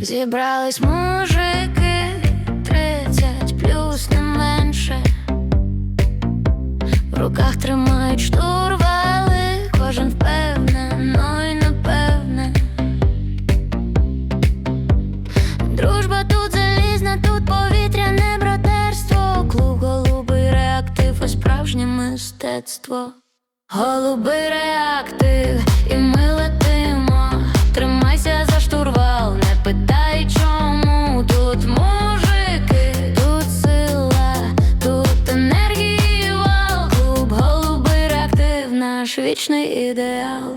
Зібрались мужики, тридцять плюс не менше. В руках тримають штурвали, кожен впевнено й напевне. Дружба тут залізна, тут повітряне братерство. Клуб голубий реактив, і справжнє мистецтво. Голубий реактив, наш вічний ідеал.